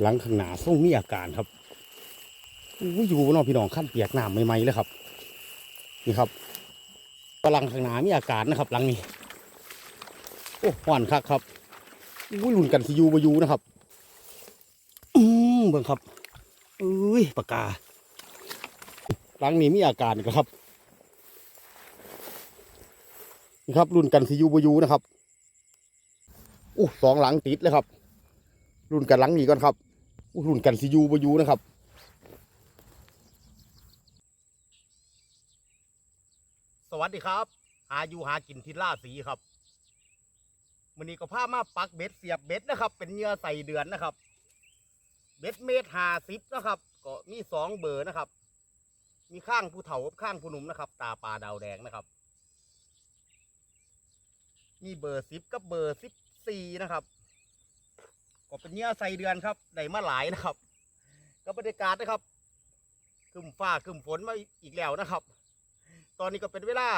หลังข้างหน้าส่งมีอาการครับอู้อยู่เนาะพี่น้องขั้นเปียกน้ำใหม่ๆเลยครับ นี่ครับกำลังข้างหน้ามีอาการนะครับ หลังนี้ โอ้หวานคักครับอู้หลุนกันสิยูบอยูนะครับ อืมเบิ่งครับเอ้ยปากกา หลังนี้มีอาการกแล้วครับนี่ครับรุ่นกันสิยูบยูนะครับโอ้สองหลังติดเลยครับ รุ่นกันหลังนี้ก่อนครับ รุ่นกันสิยูบอยูนะครับสวัสดีครับ หาอยู่หากินทิศล่าสีครับวันนี้ก็พามาปักเบ็ดเสียบเบ็ดนะครับ เป็นเหยื่อใส่เดือนนะครับ เบ็ดเมตรหาสิบนะครับ ก็มีสองเบอร์นะครับ มีข้างผู้เฒ่ากับข้างผู้หนุ่มนะครับ ตาปลาดาวแดงนะครับมีเบอร์สิบกับเบอร์สิบสี่นะครับ ก็เป็นเหยื่อใส่เดือนครับได้มาหลายนะครับก็บรรยากาศนะครับคึมฟ้าคึมฝนมาอีกแล้วนะครับ ตอนนี้ก็เป็นเวลา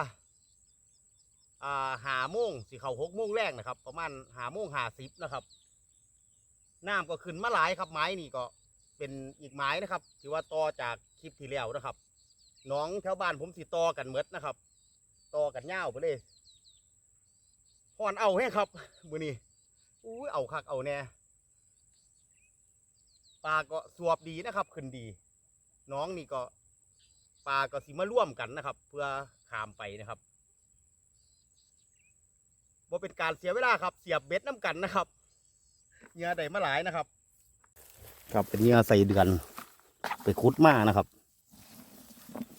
อ่าหาโมงสิเขาหกโมงแรกนะครับ ประมาณหาโมงหาสิบนะครับน้ำก็ขึ้นมาหลายครับไม้นี่ก็เป็นอีกไม้นะครับถือว่าต่อจากคลิปที่แล้วนะครับน้องแถวบ้านผมสิต่อกันเมดนะครับต่อกันเง่าวไปเลยห่อนเอาแห้ครับมือนี้อุ้ยเอาคักเอาแน่ ปลาก็สวบดีนะครับขึ้นดี น้องนี่ก็ปลาก็สิมาร่วมกันนะครับ เพื่อขามไปนะครับบ่เป็นการเสียเวลาครับ เสียบเบ็ดน้ำกันนะครับเหงื่อได้มาหลายนะครับครับเป็นเหงื่อใส่เดือน ไปคุดมานะครับ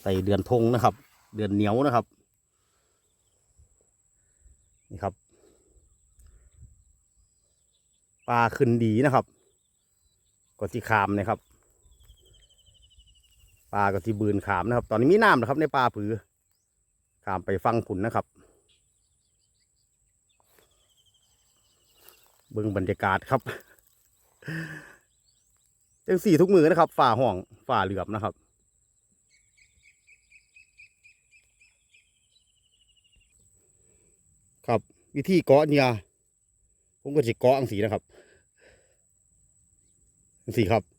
ใส่เดือนทงนะครับ เดือนเหนียวนะครับนี่ครับปลาขึ้นดีนะครับ ก็สิขามนะครับ ปลาก็ที่บืนขามนะครับ ตอนนี้มีน้ำนะครับในปลาผือ ขามไปฟังผุนนะครับ เบิ่งบรรยากาศครับจังสี่ทุกมือนะครับ ฝ่าห้องฝ่าเหลือบนะครับครับวิธีเกาะเนี่ยผมก็จะเกาะอังสีนะครับ สีครับ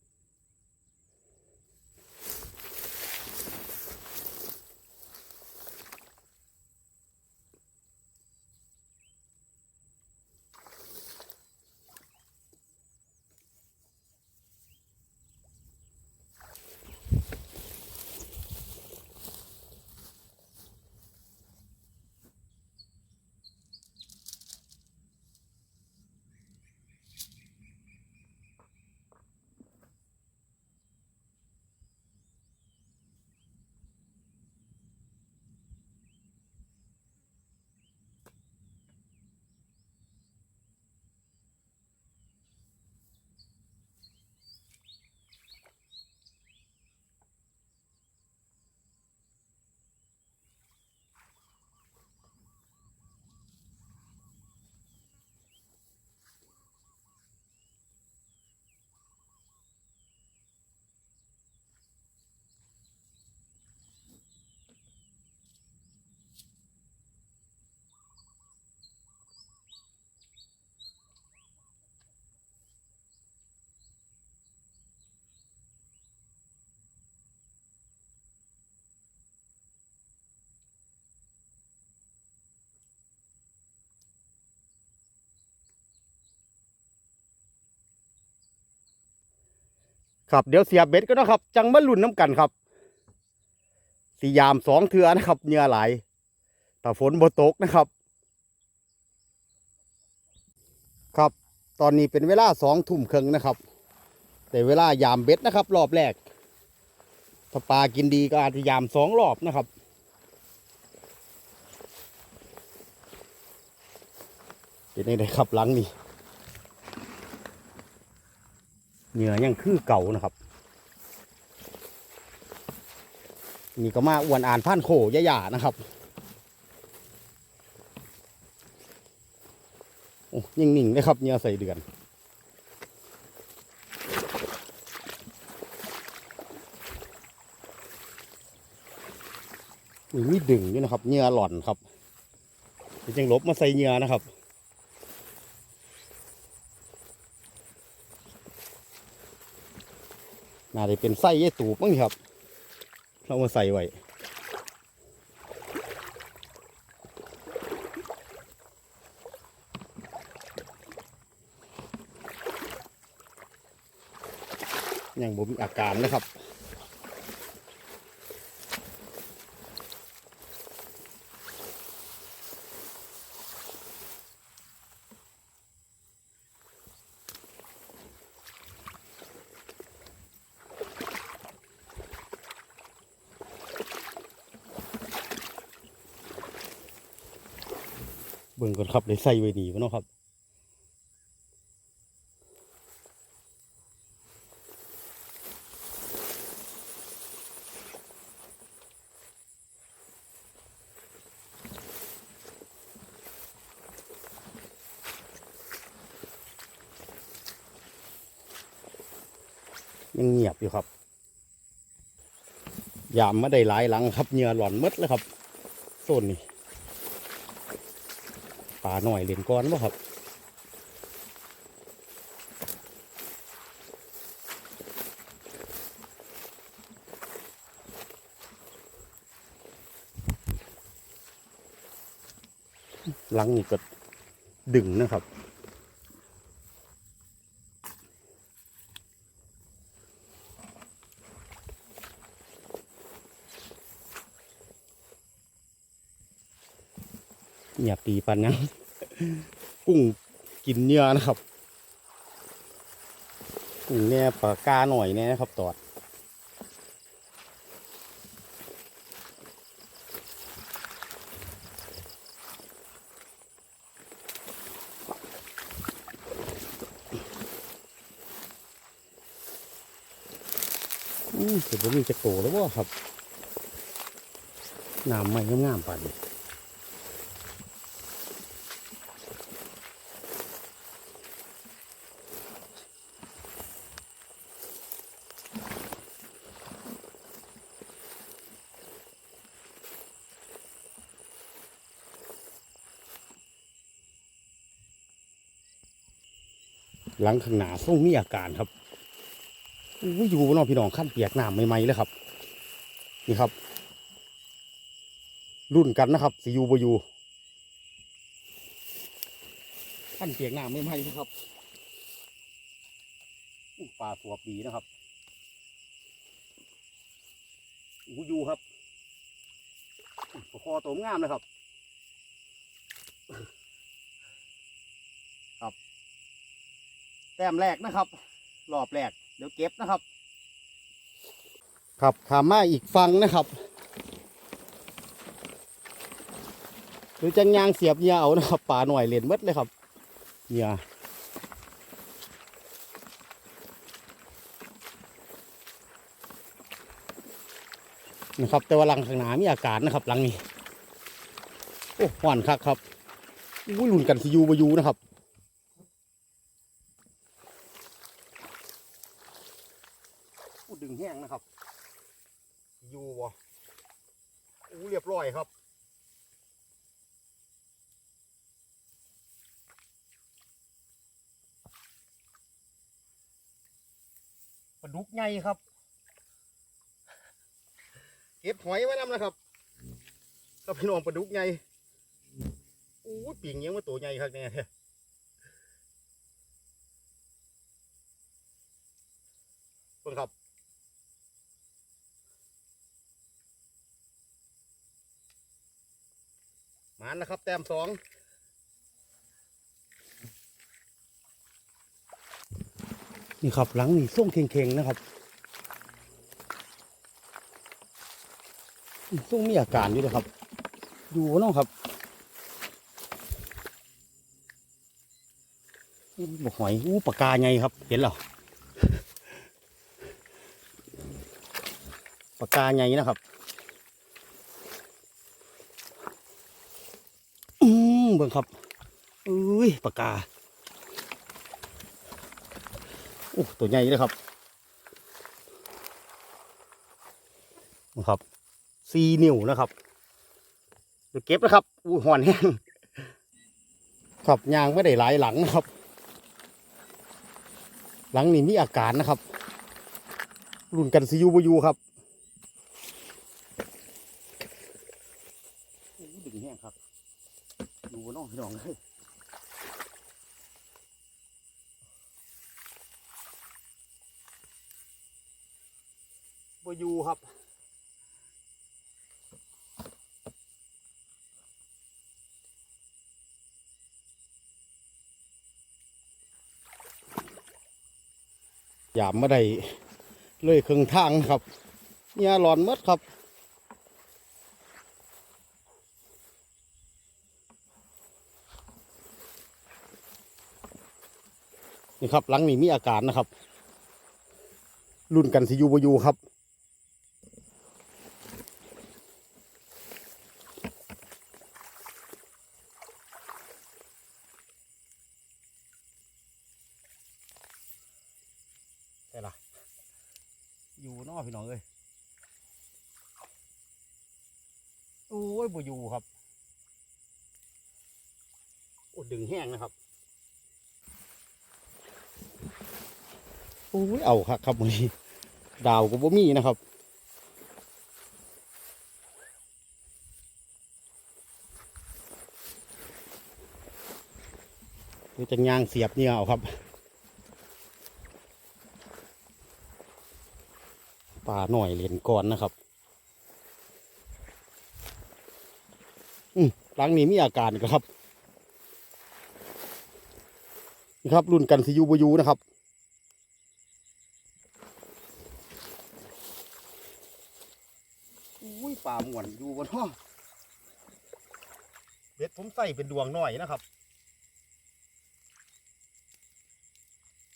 ครับเดี๋ยวเสียบเบ็ดก็นะครับ จังมาลุ่นน้ำกันครับสียามสองเทือนะครับเหงื่อไหลแต่ฝนบ่ตกนะครับ ครับ ตอนนี้เป็นเวลาสองทุ่มครึ่งนะครับ แต่เวลายามเบ็ดนะครับ รอบแรกถ้าปลากินดีก็อาจจะยามสองรอบนะครับเป็นยังไงครับหลังนี้ เหงื่อยังคือเก่านะครับ นี่ก็มาอ้วนอ่านผ่านโขย่านะครับโอ้ยิ่งนิ่งเลยครับเหงื่อใส่เดือนมีมีดึงอยู่นะครับเหงื่อหล่อนครับยวจังลบมาใส่เหงื่อนะครับ น่าจะเป็นไส้เย่ตูบมั้งครับ เรามาใส่ไว้ยังบ่มีอาการนะครับ ครับเลยใส่ไว้ดีวะเนาะครับยังเงียบอยู่ครับ ยามไม่ได้หลายหลังครับเหงื่อหล่อนมดแล้วครับโซนนี้ ปลาหน่อยเล่นก้อนบ่ครับหลังนี่ก็ดึงนะครับ อย่าปีปันยังกุ้งกินเนื้อนะครับกุ้งเนี่ยปลากาหน่อยเนี่ยนะครับตอดอืมถือว่ามีจะโตแล้วว่าครับน้ำไม่งามๆปานนี้ ลังข้างหน้าส่งมีอาการครับอู้อยู่บ่เนพี่น้องขั้นเปียกน้ำใหม่ๆเลยครับ นี่ครับ รุ่นกันนะครับสียูบอยูขั้นเปียกน้ำใหม่ๆนะครับปลาสวบดีนะครับอู้ยูครับคอตัวงามนะครับ แต้มแรกนะครับรอบแรกเดี๋ยวเก็บนะครับ ครับขามมาอีกฟังนะครับ หรือจังยางเสียบเหยื่อเอานะครับป่าหน่อยเล่นหมดเลยครับเหยื่อนะครับแต่ว่าหลังข้างหน้ามีอากาศนะครับหลังนี้ โอ้หวานคักครับอุ้ยหลุนกันสิยูบอยูนะครับ อู้ดึงแห้งนะครับ อยู่บ่อู้เรียบร้อยครับ ปลาดุกใหญ่ครับ เก็บหอยไว้นำนะครับครับพี่น้องปลาดุกใหญ่อู้ปิ่งยังว่าตัวใหญ่ครับเนี่ยเพิ่งครับหมานนะครับ แต้มสอง นี่ครับหลังนี่ส่งเข่งๆนะครับส่งมีอาการอยู่เลยครับ ดูน้องครับบอกหอยอู้ปากกาไงครับ เห็นหรอปากกาไงนะครับอืมเบิ่งครับอุ้ยปากกา โอ้ตัวใหญ่เลยครับนะครับสี่นิ้วนะครับเดี๋ยวเก็บนะครับอู้หอนแห้งครับยางไม่ได้หลายหลังนะครับ หลังนี้มีอาการนะครับ รุ่นกันซิยูบยูครับโอ้ดึงแห้งครับดูบนน้องพี่น้องเลยบยูครับ ยามไม่ได้เลยครึ่งทางครับเนี่ยหลอนมดครับนี่ครับหลังนี้มีอาการนะครับรุ่นกันสิยูบยูครับ ใช่ละอยู่เนอกพี่น้องเอ้ยโอ้ย บ่อยู่ครับโอ้ดึงแห้งนะครับโอ้ยเอาครับครับมือนี้ดาวก็บ่มีนะครับคือจะยางเสียบเนี่ยเอาครับปลาหน่อยเหรียญก่อนนะครับ อืม หลังนี้มีอาการอีกแล้วครับนี่ครับรุ่นกันซียูบยูนะครับอุ้ยปลาหมวนอยู่บนห้องเบ็ดผมใส่เป็นดวงหน่อยนะครับ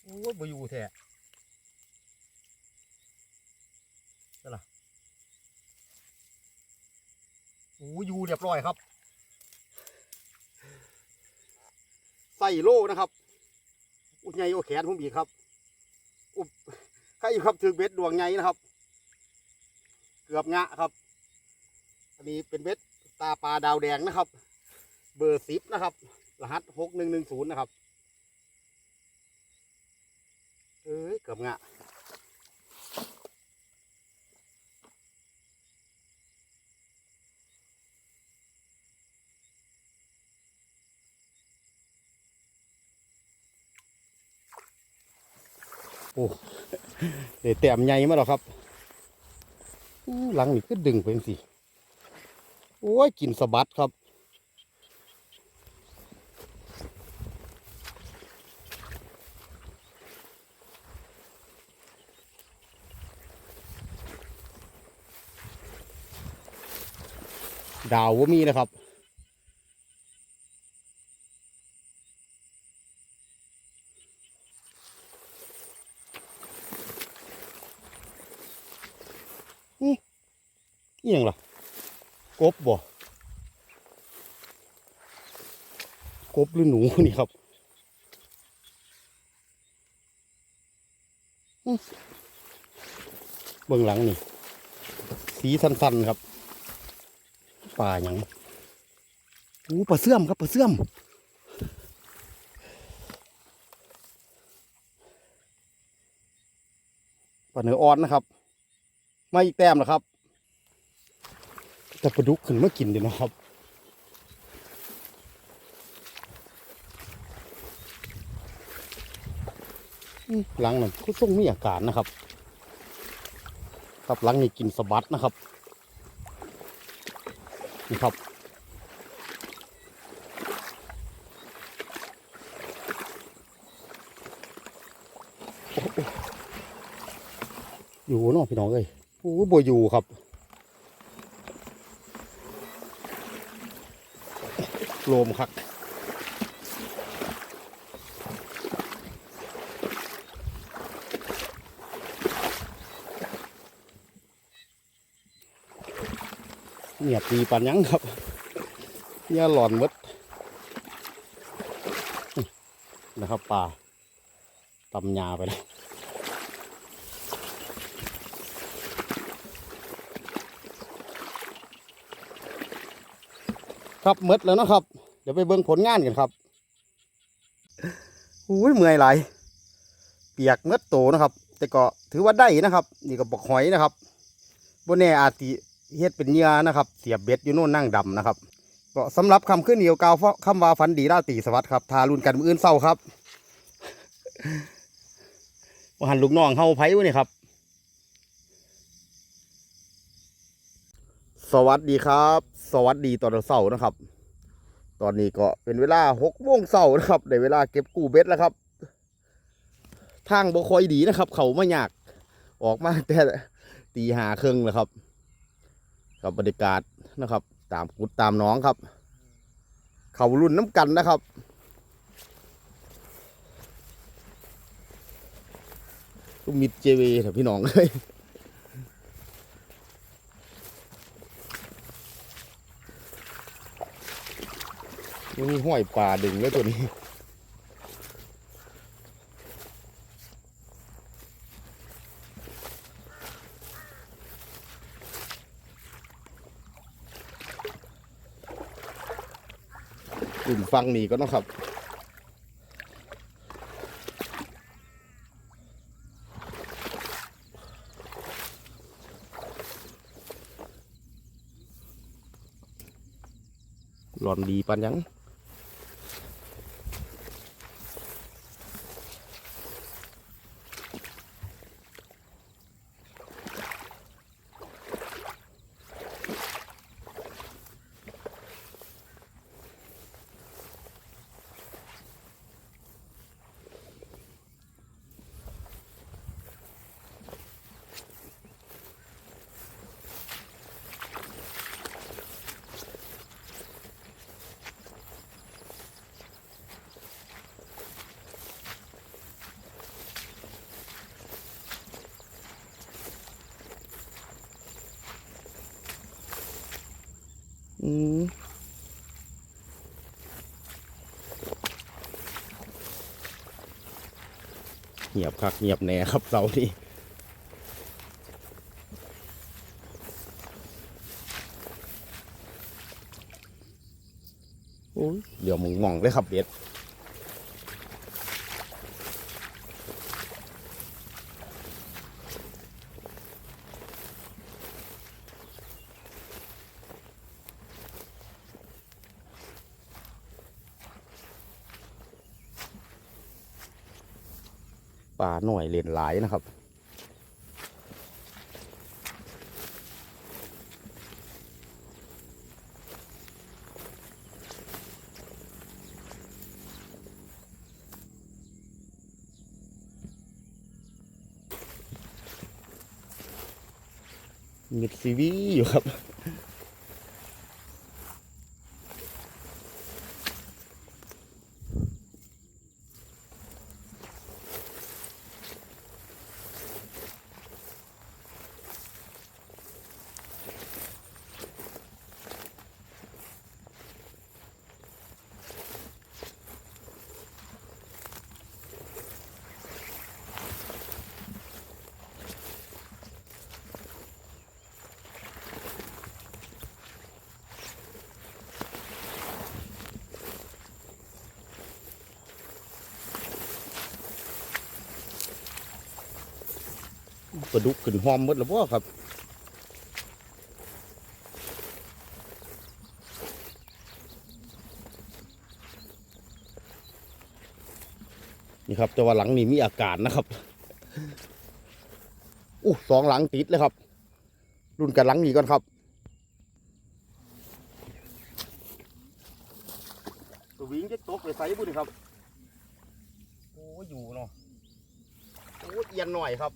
โอ้ยบอยู่แท้โอ้อยูเรียบร้อยครับ ส่โล่นะครับ อุดใหญ่โอแขนผมอีกครับ อุบใครอยู่ครับถือเบ็ดดวงใหญ่นะครับ เกือบงะครับ อันนี้เป็นเบ็ดตาปลาดาวแดงนะครับ เบอร์สิบนะครับ รหัสหกหนึ่งหนึ่งศูนย์นะครับ เอ้ยเกือบงะ โอ้เดี๋ยวแต้มใหญ่มาแล้วครับหลังนี่ก็ดึงเป็นสิโอ้ยกินสะบัดครับดาวว่ามีนะครับ อีหยังล่ะ กบบ่กบหรือหนูนี่ครับเบื้องหลังนี่ สีสันๆครับป่าหยังอู้ปลาเสื่อมครับปลาเสื่อมปลาเนื้ออ่อนนะครับ ไมาอีกแต้มนะครับ แต่ปลาดุกขึ้นมากินเดี๋ยวนะครับหลังนั้นก็ส่งมีอาการนะครับ ครับหลังนี้กินสะบัดนะครับนี่ครับอยู่เนาะพี่น้องเอ้ยโอ้ยบ่อยู่ครับ โลมคักเงียบดีปันยังครับเนี่ยหลอนมดนะครับป่าตำยาไปแล้ว ครับหมดแล้วนะครับ เดี๋ยวไปเบิ่งผลงานกันครับอุ้ยเมื่อยไหลายเปียกหมดโตนะครับ แต่ก็ถือว่าได้นะครับ นี่ก็บอกหอยนะครับบนแน่อาจสิเฮ็ดเป็นเหยื่อนะครับ เสียบเบ็ดอยู่โน่นนั่งดำนะครับ ก็สำหรับคำขึ้นเดียวกาวคำว่าฝันดีราตีสวัสดิ์ครับทารุนกันมืออื่นเศร้าครับว่าหันลูกน้องเฮาไผวะนี่ครับ สวัสดีครับ สวัสดีตอนเสาร์นะครับ ตอนนี้ก็เป็นเวลาหกโมงเสาร์นะครับได้เวลาเก็บกู้เบ็ดแล้วครับ ทางบ่ค่อยดีนะครับ เขาไม่ยากออกมาแต่ตีหาครึ่งแล้วครับ กับบรรยากาศนะครับ ตามกุดตามน้องครับ เขารุ่นน้ำกันนะครับมิดเจเวเถอะพี่น้องเลยมันมี ห้อยปลาดึงเลยตัวนี้ กลุ่มฟังนี่ก็ต้องครับหลอนดีปันยัง อืมเงียบคักเงียบแน่ครับเสานี้โอ้ยเดี๋ยวมึงมองเลยครับเด็ด ปลาหน่อยเลนหลายนะครับมิดซีวีอยู่ครับ ปลาดุกขึ้นหอมหมดแล้วพ่ครับนี่ครับแต่ว่าหลังนี้มีอากาศนะครับอู้สองหลังติดเลยครับ รุ่นกันหลังนี้ก่อนครับตัววิ่งจะตกไปใส่บุญครับโอ้อยู่เนาะโอ้เอียนหน่อยครับ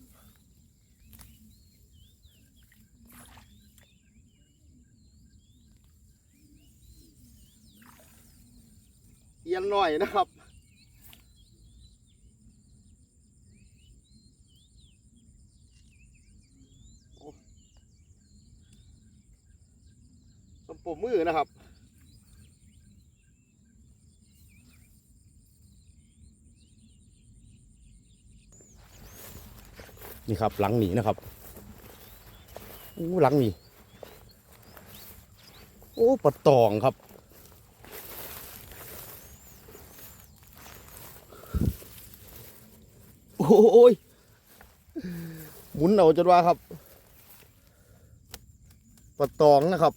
ยนหน่อยนะครับสมปมมือนะครับนี่ครับหลังหนีนะครับอู้หลังหนีโอ้ปลาตองครับ โอ้ยหมุนเอาจนว่าครับปะตองนะครับ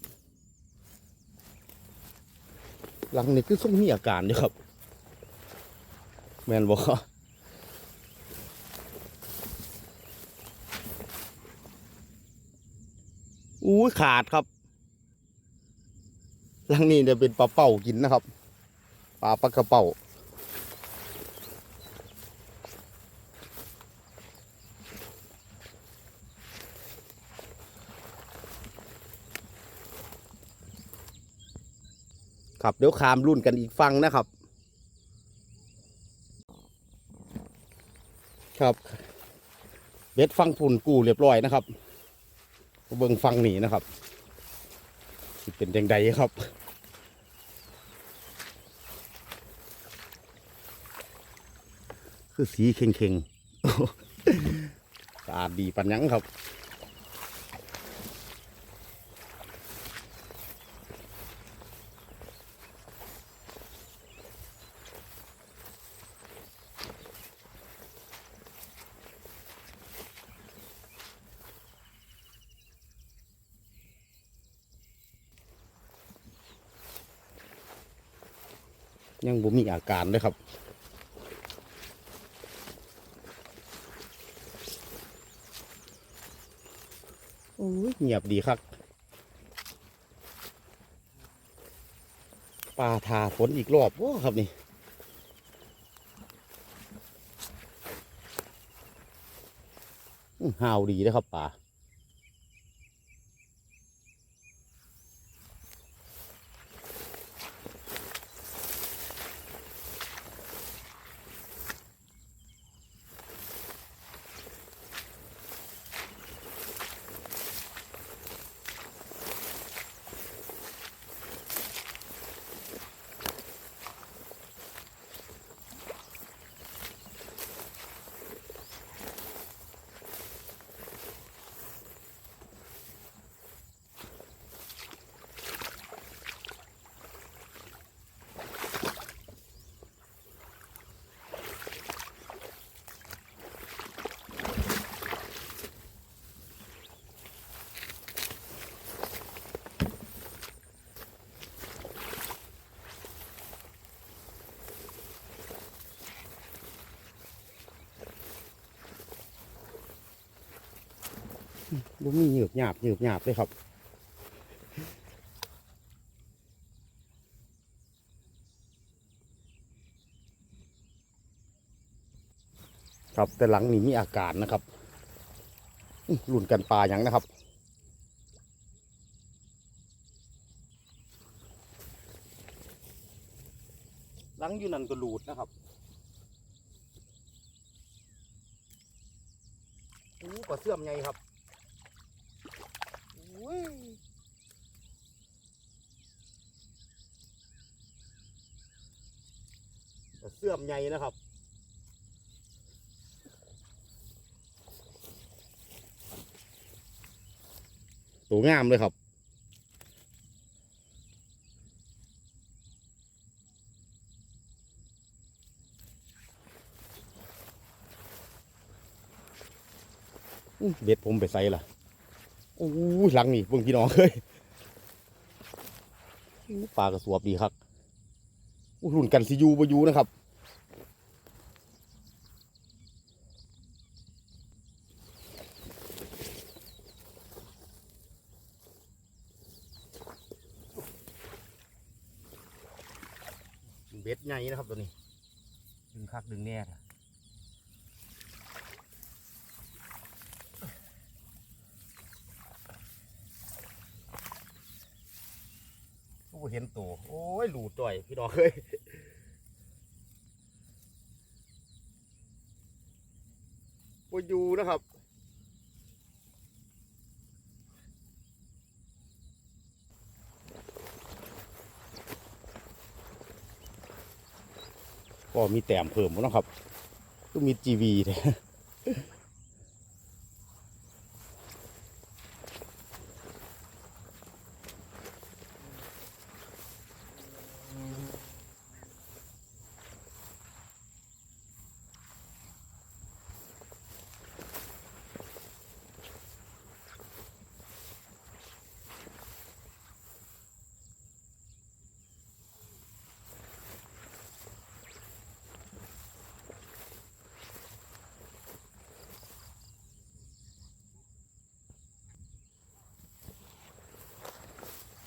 หลังนี้คือส่งมีอาการอยู่ครับ แมนบอกอู้ขาดครับ หลังนี้จะเป็นปลาเป่ากินนะครับ ปลาปลากระเป๋า ครับเดี๋ยวขามรุ่นกันอีกฟังนะครับ ครับเบ็ดฟังพุ่นกูเรียบร้อยนะครับเบิ่งฟังหนีนะครับเป็นยังไงครับคือสีเข่งๆสะอาดดีปันยังครับ บ่มีอาการเลยครับโอ้ยเงียบดีครับปลาทาฝนอีกรอบโอ้ครับนี่ห่าวดีนะครับป่า บ่มีหยืบหยาบหยืบหยาบเลยครับครับแต่หลังนี้มีอาการนะครับอื้อรุ่นกันปลาอย่างนะครับ หลังอยู่นั่นก็หลูดนะครับโอ้ปลาเสื่อมไงครับ เสื่อมใหญ่นะครับตัวงามเลยครับ เบ็ดผมไปใส่ล่ะ โอ้หลังนี่เบิ่งพี่น้องเลยปลากระสวบดีครับรุ่นกันซิยูบอยูนะครับเบ็ดใหญ่นะครับตัวนี้ ดึงคักดึงแน่ล่ะ โอ้เห็นตัวโอ้ยหลูด จ่อยพี่น้องเคยบอยู่นะครับก็มีแต้มเพิ่มหมดนะครับก็มีจีวีเลย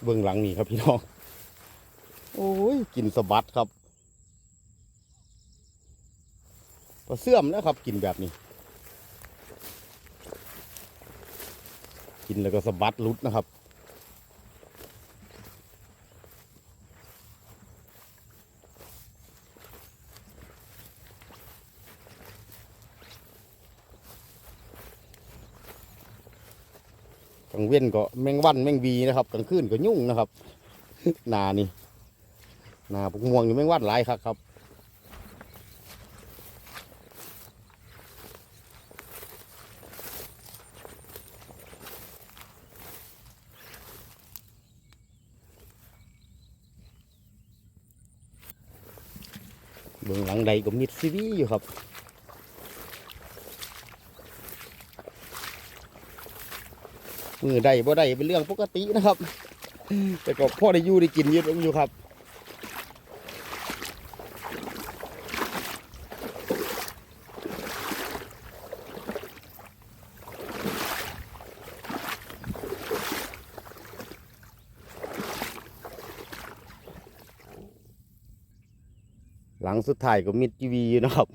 เบื้องหลังนี่ครับพี่น้อง โอ้ยกินสะบัดครับปลาเสื่อมนะครับกินแบบนี้ กินแล้วก็สะบัดหลุดนะครับ กลางเว้นก็แมงวันแมงวีนะครับกลางคืนก็ยุ่งนะครับนานี่นาพวกม่วงอยู่แมงวันหลายครับครับเบื้องหลังใดก็มิดซีวีอยู่ครับ มือได้บ่ได้เป็นเรื่องปกตินะครับ แต่ก็พ่อได้อยู่ได้กินยอะอยู่ครับหลังสุดท้ายก็มิดทีวีนะครับ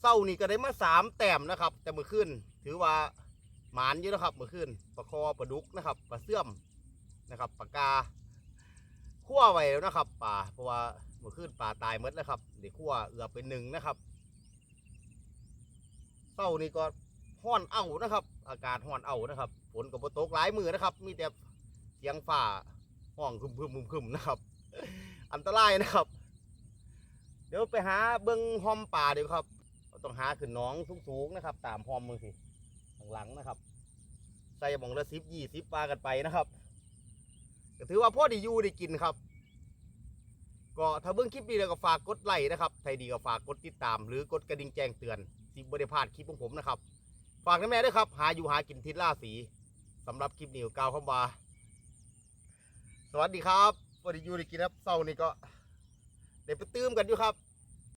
เศร้า นี่ก็ได้มาสามแต้มนะครับ แต่เมื่อคืนถือว่าหมานอยู่นะครับเมื่อคืนปลาคอปลาดุกนะครับปลาเสื่อมนะครับปลากาคั่วไว้แล้วนะครับป่าเพราะว่าเมื่อคืนป่าตายหมดแล้วครับเดี๋ยวคั่วเอือบเป็นหนึ่งนะครับเศร้านี่ก็ห้อนเอานะครับ อากาศห้อนเอานะครับฝนก็บ่ตกหลายมือนะครับ มีแต่เสียงฝ่าห้องคึมๆคึมๆนะครับ อันตรายนะครับ เดี๋ยวไปหาเบิ้งหอมป่าเดี๋ยวครับ ต้องหาขึ้นหน้องสูงๆนะครับ ตามหอมมือสิข้างหลังนะครับ ใส่หมองละสิบยี่สิบปลากันไปนะครับก็ถือว่าพ่อได้อยู่ได้กินครับ ก็ถ้าเบิ้งคลิปนี้แล้วก็ฝากกดไลค์นะครับใครดีก็ฝากกดติดตาม หรือกดกระดิ่งแจ้งเตือนสิบริพลาดคลิปของผมนะครับ ฝากนแม่ด้วยครับ หาอยู่หากินทิศล่าสีสำหรับคลิปนี้กล่าวคำว่าสวัสดีครับพอดีอยู่ได้กินครับเศร้านี่ก็เดี๋ยวไปตื้มกันอยู่ครับ